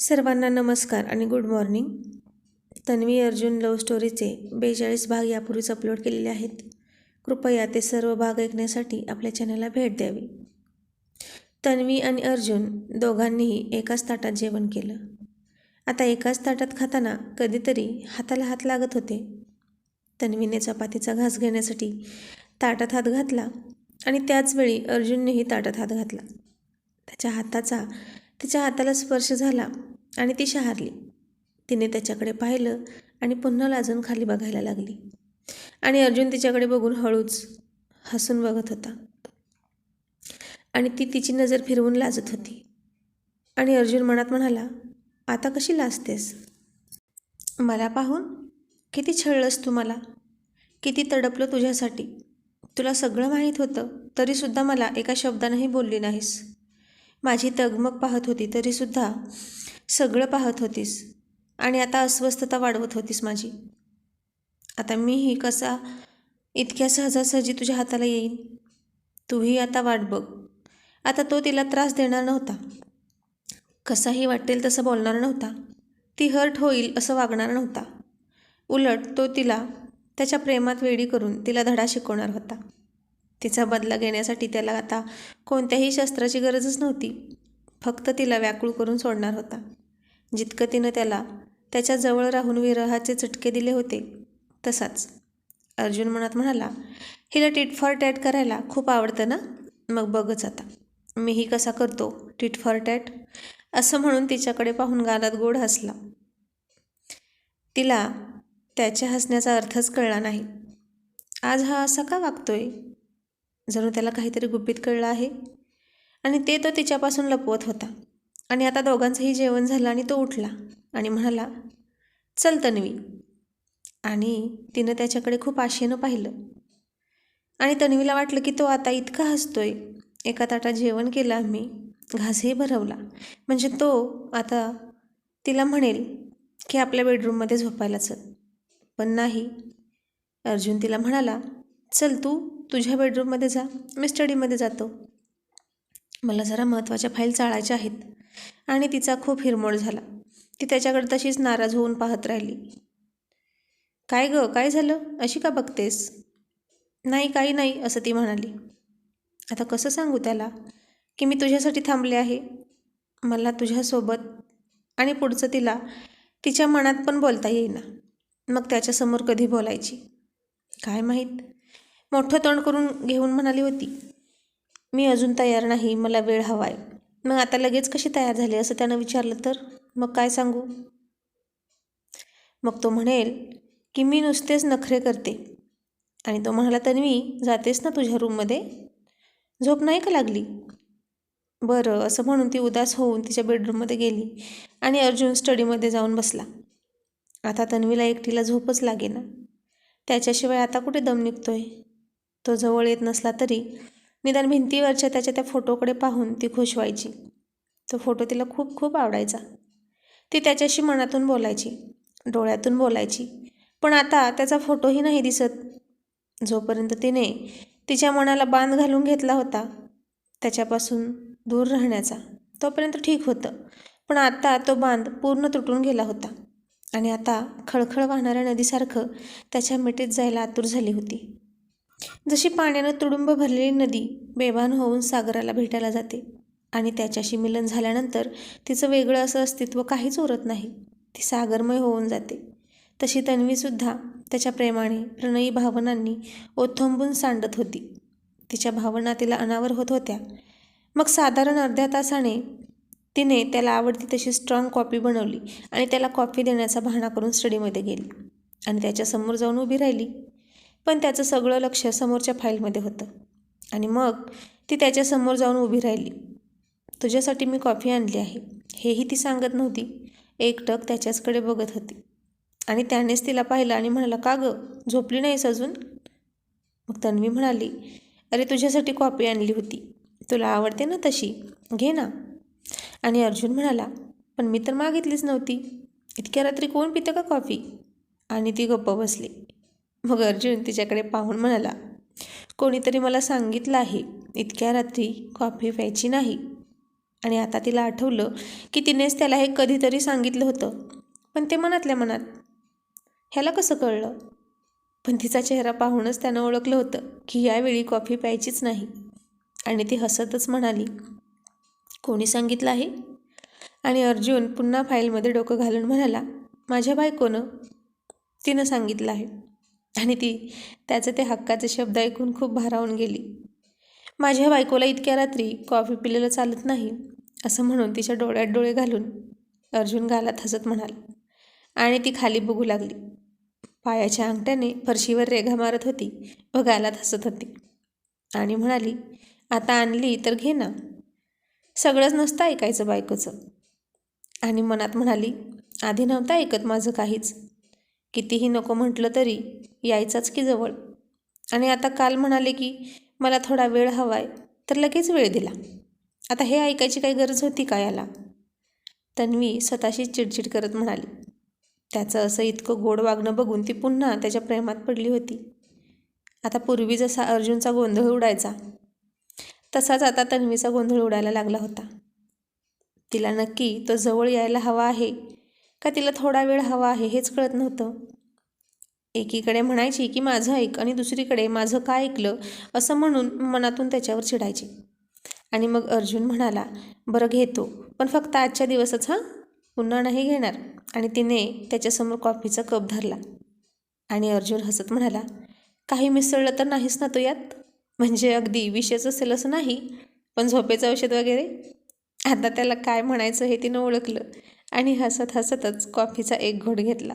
सर्वांना नमस्कार आणि good morning Tanvi Arjun love स्टोरीचे बेचाळीस भाग यापूर्वीच अपलोड केलेले आहेत. कृपया ते सर्व भाग ऐकण्यासाठी आपल्या चॅनलला भेट द्यावी. तन्वी आणि अर्जुन दोघांनीही एकाच ताटात जेवण केलं. आता एकाच ताटात खाताना कधीतरी हाताला हात लागत होते. तन्वीने चपातीचा घास घेण्यासाठी ताटात हात घातला आणि त्याचवेळी अर्जुननेही ताटात हात घातला. त्याच्या हाताचा तिच्या हाताला स्पर्श झाला आणि ती शहारली. तिने त्याच्याकडे पाहिलं आणि पुन्हा लाजून खाली बघायला लागली. आणि अर्जुन तिच्याकडे बघून हळूच हसून बघत होता. आणि ती तिची नजर फिरवून लाजत होती. आणि अर्जुन मनात म्हणाला आता कशी लाजतेस? मला पाहून किती छळलंस तू मला? किती तडपलं तुझ्यासाठी? तुला सगळं माहीत होतं तरीसुद्धा मला एका शब्दानंही बोलली नाहीस. माझी तगमग पाहत होती तरीसुद्धा सगळं पाहत होतीस. आणि आता अस्वस्थता वाढवत होतीस माझी. आता मीही कसा इतक्या सहजासहजी तुझ्या हाताला येईन? तूही आता वाट बघ. आता तो तिला त्रास देणार नव्हता. कसाही वाटेल तसं बोलणार नव्हता. ती हर्ट होईल असं वागणार नव्हता. उलट तो तिला त्याच्या प्रेमात वेडी करून तिला धडा शिकवणार होता. तिचा बदला घेण्यासाठी त्याला आता कोणत्याही शस्त्राची गरजच नव्हती. फक्त तिला व्याकुळ करून सोडणार होता. जितकं तिनं त्याला त्याच्याजवळ राहून विरहाचे चटके दिले होते तसाच. अर्जुन मनात म्हणाला हिला टिट फॉर टॅट करायला खूप आवडतं ना? मग बघच आता. मीही कसा करतो टिट फॉर टॅट? असं म्हणून तिच्याकडे पाहून गालात गोड हसला. तिला त्याच्या हसण्याचा अर्थच कळला नाही. आज हा असा का वागतोय? जणू त्याला काहीतरी गुपित कळलं आहे. आणि ते तो तिच्यापासून लपवत होता. आणि आता दोघांचंही जेवण झालं आणि तो उठला आणि म्हणाला चल तन्वी. आणि तिनं त्याच्याकडे खूप आशेनं पाहिलं. आणि तन्वीला वाटलं की तो आता इतका हसतोय. एका ताटात जेवण केलं आम्ही. घासही भरवला. म्हणजे तो आता तिला म्हणेल की आपल्या बेडरूममध्ये झोपायला चल पण नाही. अर्जुन तिला म्हणाला चल तू तुझ्या बेडरूममध्ये जा. मी स्टडीमध्ये जातो. मला जरा महत्त्वाच्या फाईल चाळायच्या आहेत. आणि तिचा खूप हिरमोड झाला. ती त्याच्याकडे तशीच नाराज होऊन पाहत राहिली. काय गं? काय झालं? अशी का बघतेस? नाही काही नाही असं ती म्हणाली. आता कसं सांगू त्याला? की मी तुझ्यासाठी थांबले आहे. मला तुझ्यासोबत आणि पुढचं तिला तिच्या मनात पण बोलता येईना. मग त्याच्यासमोर कधी बोलायची? काय माहीत? मोठं तोंड करून घेऊन म्हणाली होती मी अजून तयार नाही मला वेळ हवा आहे मग आता लगेच कशी तयार झाली असं त्यानं विचारलं तर? मग काय सांगू? मग तो म्हणेल की मी नुसतेच नखरे करते. आणि तो म्हणाला तन्वी जातेस ना तुझ्या रूममध्ये? झोप नाही का लागली? बरं असं म्हणून ती उदास होऊन तिच्या बेडरूममध्ये गेली आणि अर्जुन स्टडीमध्ये जाऊन बसला. आता तन्वीला एकटीला झोपच लागेना. त्याच्याशिवाय आता कुठे दम निघतोय? तो जवळ येत नसला तरी निदान भिंतीवरच्या त्याच्या त्या फोटोकडे पाहून ती खुश व्हायची. तो फोटो तिला खूप खूप आवडायचा. ती त्याच्याशी मनातून बोलायची डोळ्यातून बोलायची. पण आता त्याचा फोटोही नाही दिसत. जोपर्यंत तिने तिच्या मनाला बांध घालून घेतला होता त्याच्यापासून दूर राहण्याचा तोपर्यंत ठीक होतं. पण आता तो बांध पूर्ण तुटून गेला होता. आणि आता खळखळ वाहणाऱ्या नदीसारखं त्याच्या मिठीत जायला आतुर झाली होती. जशी पाण्यानं तुडुंब भरलेली नदी बेभान होऊन सागराला भेटायला जाते आणि त्याच्याशी मिलन झाल्यानंतर तिचं वेगळं असं अस्तित्व काहीच उरत नाही. ती सागरमय होऊन जाते. तशी तन्वीसुद्धा त्याच्या प्रेमाने प्रणयी भावनांनी ओथंबून सांडत होती. तिच्या भावना तिला अनावर होत होत्या. मग साधारण अर्ध्या तासाने तिने त्याला आवडती तशी स्ट्रॉंग कॉफी बनवली आणि त्याला कॉफी देण्याचा बहाणा करून स्टडीमध्ये गेली आणि त्याच्यासमोर जाऊन उभी राहिली. पण त्याचं सगळं लक्ष समोरच्या फाईलमध्ये होतं. आणि मग ती त्याच्यासमोर जाऊन उभी राहिली. तुझ्यासाठी मी कॉफी आणली आहे. हेही ती सांगत नव्हती. एकटक त्याच्याचकडे बघत होती. आणि त्यानेच तिला पाहिलं आणि म्हणाला का गं? झोपली नाहीस अजून? मग तन्वी म्हणाली अरे तुझ्यासाठी कॉफी आणली होती. तुला आवडते ना तशी? घे ना. आणि अर्जुन म्हणाला पण मी तर मागितलीच नव्हती. इतक्या रात्री कोण पितं का कॉफी? आणि ती गप्प बसली. मग अर्जुन तिच्याकडे पाहून म्हणाला कोणीतरी मला सांगितलं आहे इतक्या रात्री कॉफी प्यायची नाही. आणि आता तिला आठवलं की तिनेच त्याला हे कधीतरी सांगितलं होतं पण ते मनातल्या मनात ह्याला कसं कळलं? पण तिचा चेहरा पाहूनच त्यानं ओळखलं होतं की यावेळी कॉफी प्यायचीच नाही. आणि ती हसतच म्हणाली कोणी सांगितलं आहे? आणि अर्जुन पुन्हा फाईलमध्ये डोकं घालून म्हणाला माझ्या बायकोनं तिनं सांगितलं आहे. आणि ती त्याचे ते हक्काचे शब्द ऐकून खूप भारावून गेली. माझ्या बायकोला इतक्या रात्री कॉफी पिलेलं चालत नाही असं म्हणून तिच्या डोळ्यात डोळे घालून अर्जुन गालात हसत म्हणाला. आणि ती खाली बघू लागली. पायाच्या अंगठ्याने फरशीवर रेघा मारत होती व गालात हसत होती. आणि म्हणाली आता आणली तर घे ना. सगळंच नसतं ऐकायचं बायकोचं. आणि मनात म्हणाली आधी नव्हतं ऐकत माझं काहीच. कितीही नको म्हटलं तरी यायचाच की जवळ. आणि आता काल म्हणाले की मला थोडा वेळ हवा आहे तर लगेच वेळ दिला. आता हे ऐकायची काही गरज होती का याला? तन्वी स्वतःशी चिडचिड करत म्हणाली. त्याचं असं इतकं गोड वागणं बघून ती पुन्हा त्याच्या प्रेमात पडली होती. आता पूर्वी जसा अर्जुनचा गोंधळ उडायचा तसाच आता तन्वीचा गोंधळ उडायला लागला होता. तिला नक्की तो जवळ यायला हवा आहे का तिला थोडा वेळ हवा आहे हेच कळत नव्हतं. एकीकडे म्हणायची की माझं ऐक आणि दुसरीकडे माझं काय ऐकलं? असं म्हणून मनातून त्याच्यावर चिडायची. आणि मग अर्जुन म्हणाला बरं घेतो. पण फक्त आजच्या दिवसच हां? पुन्हा नाही घेणार. आणि तिने त्याच्यासमोर कॉफीचा कप धरला. आणि अर्जुन हसत म्हणाला काही मिसळलं तर नाहीच ना तो यात? म्हणजे अगदी विषयच असेल असं नाही? पण झोपेचं औषध वगैरे? आता त्याला काय म्हणायचं हे तिनं ओळखलं. आणि हसत हसतच कॉफीचा एक घोट घेतला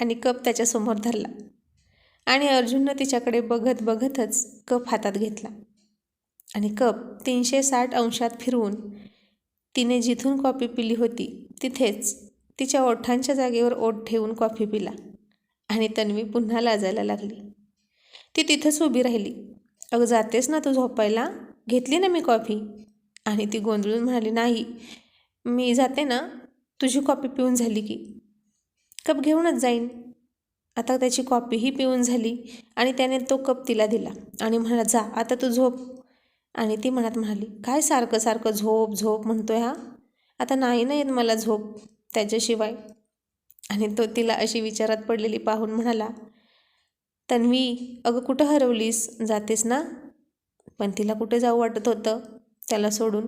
आणि कप त्याच्यासमोर धरला. आणि अर्जुननं तिच्याकडे बघत बघतच कप हातात घेतला. आणि कप तीनशे साठ अंशात फिरवून तिने जिथून कॉफी पिली होती तिथेच तिच्या ओठांच्या जागेवर ओठ ठेवून कॉफी पिला आणि तन्वी पुन्हा लाजायला लागली. ती तिथंच उभी राहिली. अगं जातेस ना तू झोपायला? घेतली ना मी कॉफी? आणि ती गोंधळून म्हणाली नाही मी जाते ना. तुझी कॉपी पिऊन झाली की? कप घेऊनच जाईन. आता त्याची कॉपीही पिऊन झाली आणि त्याने तो कप तिला दिला आणि म्हणा जा आता तू झोप. आणि ती मनात म्हणाली काय सारखं सारखं झोप झोप म्हणतोय हा? आता नाही ना येत मला झोप त्याच्याशिवाय. आणि तो तिला अशी विचारात पडलेली पाहून म्हणाला तन्वी अगं कुठं हरवलीस? जातेस ना? पण तिला कुठे जाऊ वाटत होतं त्याला सोडून.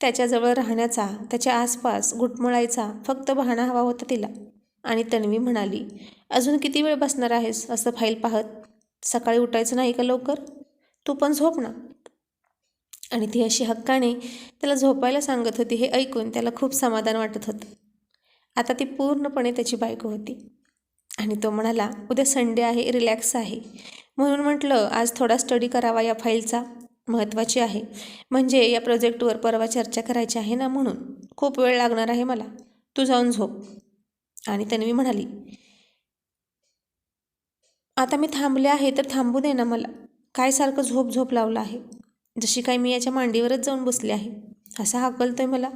त्याच्याजवळ राहण्याचा त्याच्या आसपास घुटमळायचा फक्त बहाणा हवा होता तिला. आणि तन्वी म्हणाली अजून किती वेळ बसणार आहेस असं फाईल पाहत? सकाळी उठायचं नाही का लवकर? तू पण झोप ना. आणि ती अशी हक्काने त्याला झोपायला सांगत होती हे ऐकून त्याला खूप समाधान वाटत होतं. आता ती पूर्णपणे त्याची बायको होती. आणि तो म्हणाला उद्या संडे आहे रिलॅक्स आहे. म्हणून म्हटलं आज थोडा स्टडी करावा या फाईलचा. महत्त्वाची आहे. म्हणजे या प्रोजेक्टवर परवा चर्चा करायची आहे ना म्हणून. खूप वेळ लागणार आहे मला. तू जाऊन झोप. आणि तन्वी म्हणाली आता मी थांबले आहे तर थांबू दे ना मला. काय सारखं झोप झोप लावलं आहे. जशी काय मी याच्या मांडीवरच जाऊन बसले आहे. असा हाकलतोय मला.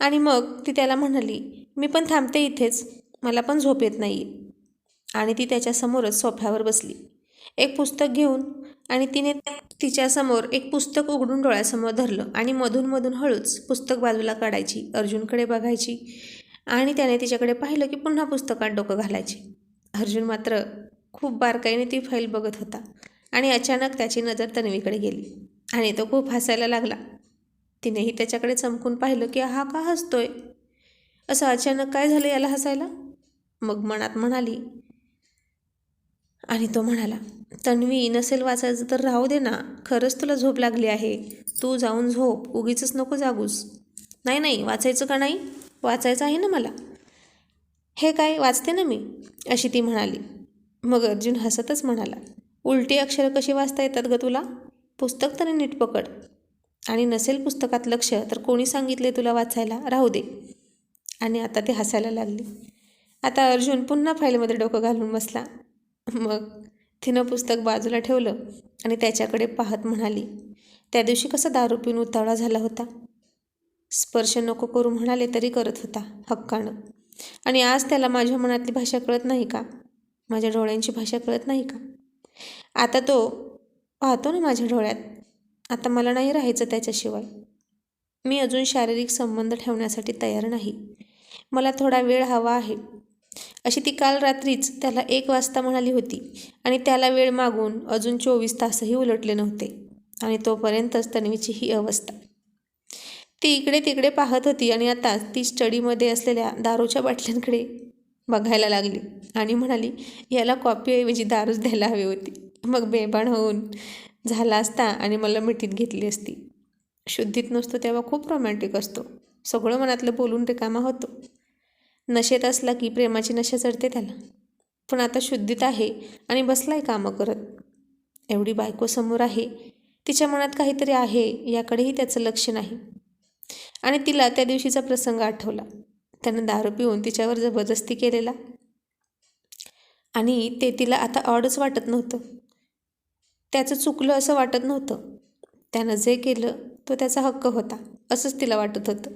आणि मग ती त्याला म्हणाली मी पण थांबते इथेच. मला पण झोप येत नाही आणि ती त्याच्यासमोरच सोफ्यावर बसली. एक पुस्तक घेऊन आणि तिने तिच्यासमोर एक पुस्तक उघडून डोळ्यासमोर धरलं आणि मधून मधून हळूच पुस्तक बाजूला काढायची अर्जुनकडे बघायची आणि त्याने तिच्याकडे पाहिलं की पुन्हा पुस्तकात डोकं घालायचे. अर्जुन मात्र खूप बारकाईने ती फाईल बघत होता आणि अचानक त्याची नजर तन्वीकडे गेली आणि तो खूप हसायला लागला. तिनेही त्याच्याकडे चमकून पाहिलं की हा का हसतोय? असं अचानक काय झालं याला हसायला? मग मनात म्हणाली आणि तो म्हणाला तन्वी नसेल वाचायचं तर राहू दे ना. खरंच तुला झोप लागली आहे. तू जाऊन झोप. उगीच नको जागूस. नाही नाही. वाचायचं का नाही? वाचायचं आहे ना मला. हे काय? वाचते ना मी. अशी ती म्हणाली. मग अर्जुन हसतच म्हणाला उलटी अक्षरं कशी वाचता येतात ग तुला? पुस्तक तरी नीट पकड. आणि नसेल पुस्तकात लक्ष तर कोणी सांगितले तुला वाचायला? राहू दे. आणि आता ते हसायला लागली. आता अर्जुन पुन्हा फाईलमध्ये डोकं घालून बसला. मग तिनं पुस्तक बाजूला ठेवलं आणि त्याच्याकडे पाहत म्हणाली त्या दिवशी कसा दारू पिऊन उतावळा झाला होता? स्पर्श नको करू म्हणाले तरी करत होता हक्कानं. आणि आज त्याला माझ्या मनातली भाषा कळत नाही का? माझ्या डोळ्यांची भाषा कळत नाही का? आता तो पाहतो ना माझ्या डोळ्यात. आता मला नाही राहायचं त्याच्याशिवाय. मी अजून शारीरिक संबंध ठेवण्यासाठी तयार नाही. मला थोडा वेळ हवा आहे. अशी ती काल रात्रीच त्याला एक वाजता म्हणाली होती आणि त्याला वेळ मागून अजून चोवीस तासही उलटले नव्हते आणि तोपर्यंतच तन्वीची ही अवस्था. ती इकडे तिकडे पाहत होती आणि आता ती स्टडीमध्ये असलेल्या दारूच्या बाटल्यांकडे बघायला लागली आणि म्हणाली याला कॉपीऐवजी दारूच द्यायला हवी होती. मग बेबाण होऊन झाला असता आणि मला मिठीत घेतली असती. शुद्धीत नसतो तेव्हा खूप रोमॅन्टिक असतो. सगळं मनातलं बोलून रिकामा होतो. नशेत असला की प्रेमाची नशा चढते त्याला. पण आता शुद्धीत आहे आणि बसलाय कामं करत. एवढी बायको समोर आहे तिच्या मनात काहीतरी आहे याकडेही त्याचं लक्ष नाही. आणि तिला त्या दिवशीचा प्रसंग आठवला. त्यानं दारू पिऊन तिच्यावर जबरदस्ती केलेला. आणि ते तिला आता ऑडच वाटत नव्हतं. त्याचं चुकलं असं वाटत नव्हतं. त्यानं जे केलं तो त्याचा हक्क होता असंच तिला वाटत होतं.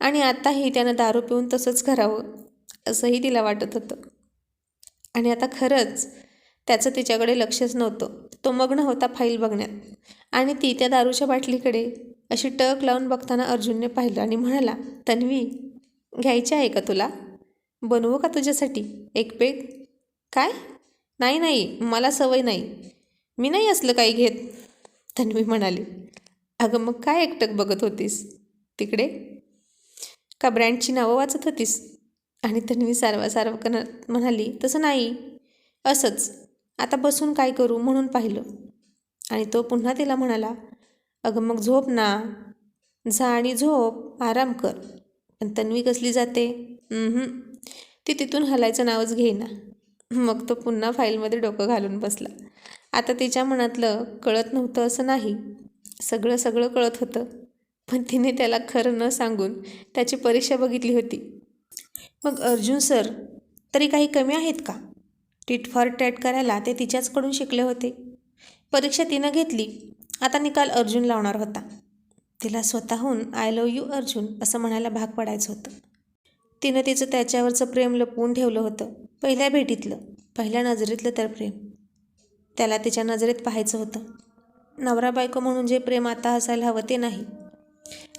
आणि आताही त्यानं दारू पिऊन तसंच करावं असंही तिला वाटत होतं. आणि आता खरंच त्याचं तिच्याकडे लक्षच नव्हतं. तो मग्न होता फाईल बघण्यात. आणि ती त्या दारूच्या बाटलीकडे अशी टक लावून बघताना अर्जुनने पाहिलं आणि म्हणाला तन्वी घ्यायची आहे का तुला? बनवू का तुझ्यासाठी? एक पेग? काय? नाही नाही मला सवय नाही. मी नाही असलं काही घेत. तन्वी म्हणाली अगं मग काय एकटक बघत होतीस? तिकडे? का ब्रँडची नावं वाचत होतीस? आणि तन्वी सारवा सारव कन म्हणाली तसं नाही. असंच. आता बसून काय करू म्हणून पाहिलं. आणि तो पुन्हा तिला म्हणाला अगं मग झोप ना. जा आणि झोप. आराम कर. पण तन्वी कसली जाते? ती तिथून हलायचं नावच घेईना. मग तो पुन्हा फाईलमध्ये डोकं घालून बसला. आता तिच्या मनातलं कळत नव्हतं असं नाही. सगळं सगळं कळत होतं. पण तिने त्याला खरं न सांगून त्याची परीक्षा बघितली होती. मग अर्जुन सर तरी काही कमी आहेत का? टीट फॉर टॅट करायला ते तिच्याचकडून शिकले होते. परीक्षा तिनं घेतली. आता निकाल अर्जुन लावणार होता. तिला स्वतःहून आय लव यू अर्जुन असं म्हणायला भाग पडायचं होतं. तिनं तिचं त्याच्यावरचं प्रेम लपवून ठेवलं होतं. पहिल्या भेटीतलं पहिल्या नजरेतलं तर प्रेम. त्याला तिच्या नजरेत पाहायचं होतं. नवरा बायको म्हणून जे प्रेम आता असायला हवं ते नाही.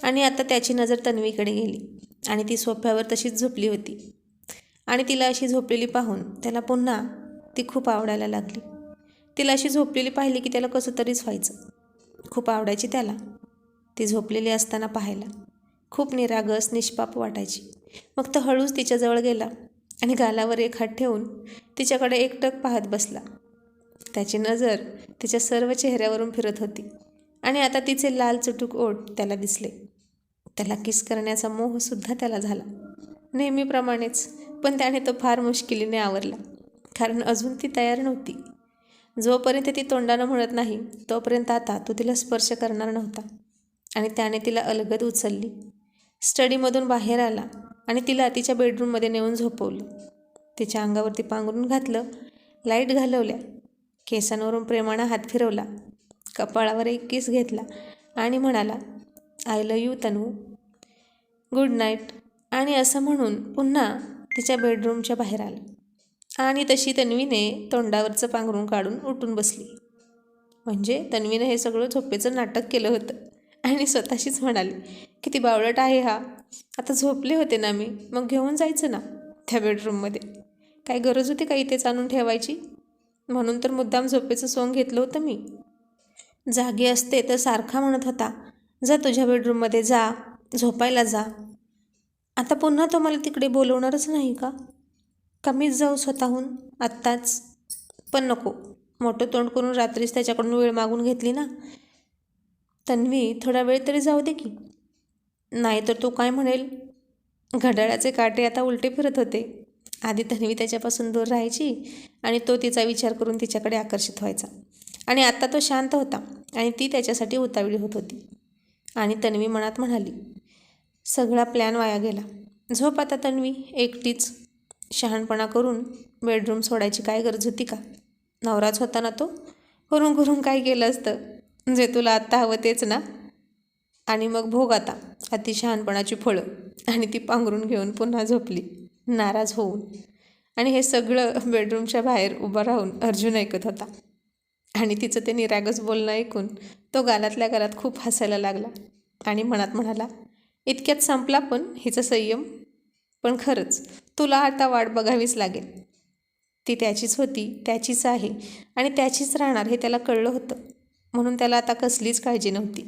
आणि आता त्याची नजर तन्वीकडे गेली. आणि ती सोफ्यावर तशीच झोपली होती. आणि तिला अशी झोपलेली पाहून त्याला पुन्हा ती खूप आवडायला लागली. तिला अशी झोपलेली पाहिली की त्याला कसं तरीच व्हायचं. खूप आवडायची त्याला. ती झोपलेली असताना पाहायला खूप निरागस निष्पाप वाटायची. मग तो हळूच तिच्याजवळ गेला आणि गालावर एक हात ठेवून तिच्याकडे एकटक पाहत बसला. त्याची नजर तिच्या सर्व चेहऱ्यावरून फिरत होती. आणि आता तिचे लाल चुटूक ओठ त्याला दिसले. त्याला किस करण्याचा मोहसुद्धा त्याला झाला. नेहमीप्रमाणेच पण त्याने तो फार मुश्किलीने आवरला. कारण अजून ती तयार नव्हती. जोपर्यंत ती तोंडानं म्हणत नाही तोपर्यंत आता तो तिला स्पर्श करणार नव्हता. आणि त्याने तिला अलगद उचलली. स्टडीमधून बाहेर आला आणि तिला तिच्या बेडरूममध्ये नेऊन झोपवलं. तिच्या अंगावरती पांघरून घातलं लाइट घालवल्या केसांवरून प्रेमानं हात फिरवला. कपाळावर एक किस घेतला आणि म्हणाला I love you Tanu. Good night आणि असं म्हणून पुन्हा तिच्या बेडरूमच्या बाहेर आला. आणि तशी तन्वीने तोंडावरचं पांघरून काढून उठून बसली. म्हणजे तन्वीनं हे सगळं झोपेचं नाटक केलं होतं. आणि स्वतःशीच म्हणाली किती बावळट आहे हा. आता झोपले होते ना मी मग घेऊन जायचं ना त्या बेडरूममध्ये काय गरज होती का इथेच आणून ठेवायची? म्हणून तर मुद्दाम झोपेचं सोंग घेतलं होतं मी. जागी असते तर सारखा म्हणत होता जा तुझ्या बेडरूममध्ये जा झोपायला जा. आता पुन्हा तो मला तिकडे बोलवणारच नाही का? कमीच जाऊ स्वतःहून आत्ताच. पण नको मोठं तोंड करून रात्रीच त्याच्याकडून वेळ मागून घेतली ना? तन्वी थोडा वेळ तरी जाऊ दे की. नाही तर तो काय म्हणेल? घड्याळाचे काटे आता उलटे फिरत होते. आधी तन्वी त्याच्यापासून दूर राहायची आणि तो तिचा विचार करून तिच्याकडे आकर्षित व्हायचा. आणि आत्ता तो शांत होता. आणि ती त्याच्यासाठी उतावळी होत होती. आणि तन्वी मनात म्हणाली सगळा प्लॅन वाया गेला. झोप आता तन्वी एकटीच. शहाणपणा करून बेडरूम सोडायची काय गरज होती का? नवराच होता ना तो? करून करून काय केलं असतं? जे तुला आत्ता हवं तेच ना? आणि मग भोग आता. अति शहाणपणाची फळं. आणि ती पांघरून घेऊन पुन्हा झोपली. नाराज होऊन. आणि हे सगळं बेडरूमच्या बाहेर उभं राहून अर्जुन ऐकत होता. आणि तिचं ते निरागस बोलणं ऐकून तो गालातल्या गालात खूप हसायला लागला आणि मनात म्हणाला इतक्यात संपला पण हिचा संयम? पण खरंच तुला आता वाट बघावीच लागेल. ती त्याचीच होती त्याचीच आहे आणि त्याचीच राहणार हे त्याला कळलं होतं. म्हणून त्याला आता कसलीच काळजी नव्हती.